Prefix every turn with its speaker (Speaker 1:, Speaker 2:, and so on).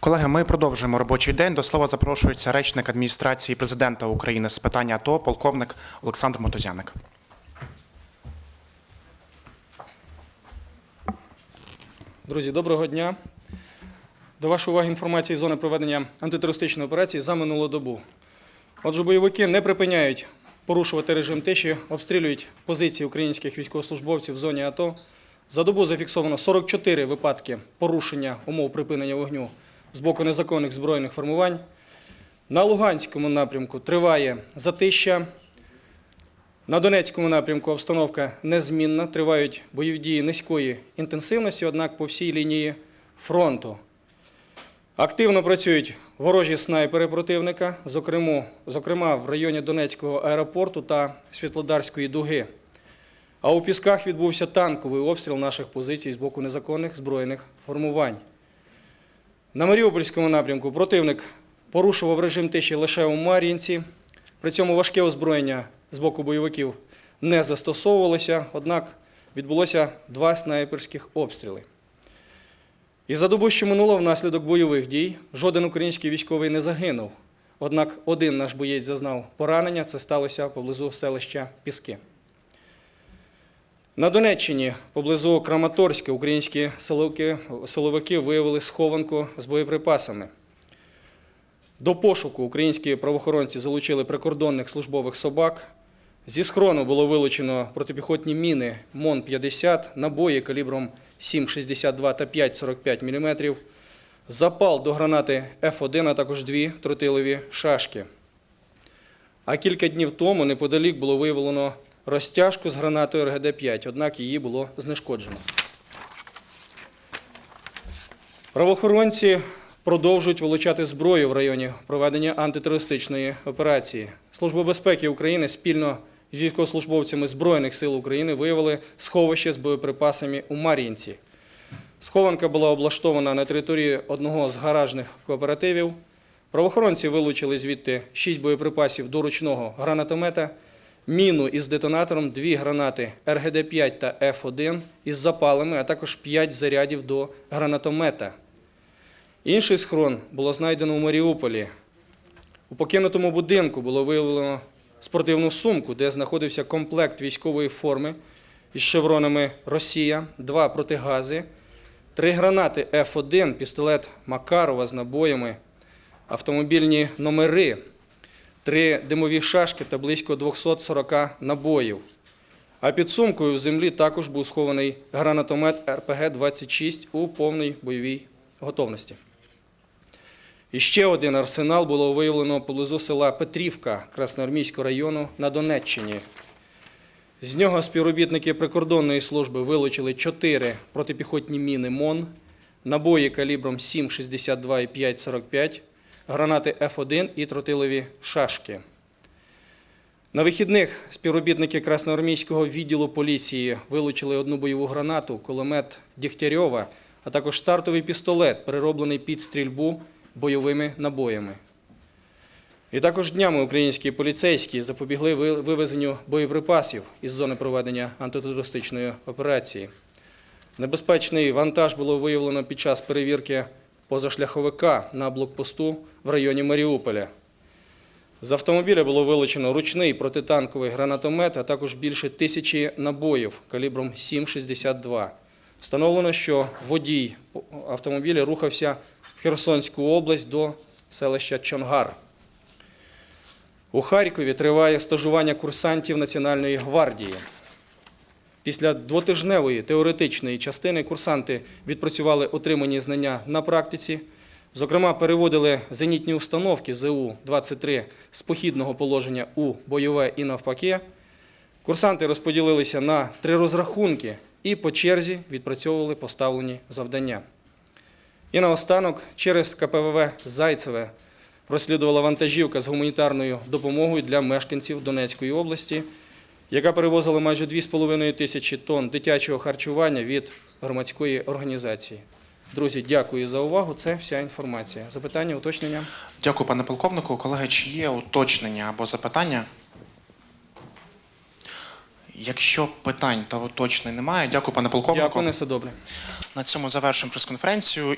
Speaker 1: Колеги, ми продовжуємо робочий день. До слова запрошується речник адміністрації президента України з питання АТО, полковник Олександр Мотузяник.
Speaker 2: Друзі, доброго дня. До вашої уваги інформація із зони проведення антитерористичної операції за минулу добу. Отже, бойовики не припиняють порушувати режим тиші, обстрілюють позиції українських військовослужбовців в зоні АТО. За добу зафіксовано 44 випадки порушення умов припинення вогню з боку незаконних збройних формувань. На Луганському напрямку триває затища. На Донецькому напрямку обстановка незмінна, тривають бойові дії низької інтенсивності, однак по всій лінії фронту. Активно працюють ворожі снайпери противника, зокрема, в районі Донецького аеропорту та Світлодарської дуги. А у Пісках відбувся танковий обстріл наших позицій з боку незаконних збройних формувань. На Маріупольському напрямку противник порушував режим тиші лише у Мар'їнці. При цьому важке озброєння з боку бойовиків не застосовувалося, однак відбулося два снайперських обстріли. І за добу, що минуло внаслідок бойових дій, жоден український військовий не загинув. Однак один наш боєць зазнав поранення, це сталося поблизу селища Піски. На Донеччині, поблизу Краматорська, українські силовики, виявили схованку з боєприпасами. До пошуку українські правоохоронці залучили прикордонних службових собак. Зі схрону було вилучено протипіхотні міни МОН-50, набої калібром 7,62 та 5,45 мм, запал до гранати Ф1, а також дві тротилові шашки. А кілька днів тому неподалік було виявлено розтяжку з гранатою РГД-5, однак її було знешкоджено. Правоохоронці продовжують вилучати зброю в районі проведення антитерористичної операції. Служба безпеки України спільно з військовослужбовцями Збройних сил України виявили сховище з боєприпасами у Мар'їнці. Схованка була облаштована на території одного з гаражних кооперативів. Правоохоронці вилучили звідти 6 боєприпасів до ручного гранатомета, міну із детонатором, дві гранати РГД-5 та Ф1 із запалами, а також 5 зарядів до гранатомета. Інший схрон було знайдено у Маріуполі. У покинутому будинку було виявлено спортивну сумку, де знаходився комплект військової форми із шевронами Росія, два протигази, три гранати Ф1, пістолет Макарова з набоями, автомобільні номери, три димові шашки та близько 240 набоїв. А під сумкою в землі також був схований гранатомет РПГ-26 у повній бойовій готовності. І ще один арсенал було виявлено поблизу села Петрівка Красноармійського району на Донеччині. З нього співробітники прикордонної служби вилучили 4 протипіхотні міни МОН, набої калібром 7,62 і 5,45, гранати Ф1 і тротилові шашки. На вихідних співробітники Красноармійського відділу поліції вилучили одну бойову гранату, кулемет Дігтярьова, а також стартовий пістолет, перероблений під стрільбу бойовими набоями. І також днями українські поліцейські запобігли вивезенню боєприпасів із зони проведення антитерористичної операції. Небезпечний вантаж було виявлено під час перевірки позашляховика на блокпосту в районі Маріуполя. З автомобіля було вилучено ручний протитанковий гранатомет, а також більше тисячі набоїв калібром 7,62. Встановлено, що водій автомобіля рухався в Херсонську область до селища Чонгар. У Харкові триває стажування курсантів Національної гвардії. Після двотижневої теоретичної частини курсанти відпрацювали отримані знання на практиці. Зокрема, переводили зенітні установки ЗУ-23 з похідного положення у бойове і навпаки. Курсанти розподілилися на три розрахунки і по черзі відпрацьовували поставлені завдання. І наостанок через КПВВ Зайцеве прослідувала вантажівка з гуманітарною допомогою для мешканців Донецької області, яка перевозила майже 2,5 тисячі тонн дитячого харчування від громадської організації. Друзі, дякую за увагу. Це вся інформація. Запитання, уточнення?
Speaker 1: Дякую, пане полковнику. Колеги, чи є уточнення або запитання? Якщо питань та уточнень немає, дякую, пане полковнику.
Speaker 2: Дякую, не все добре.
Speaker 1: На цьому завершуємо прес-конференцію.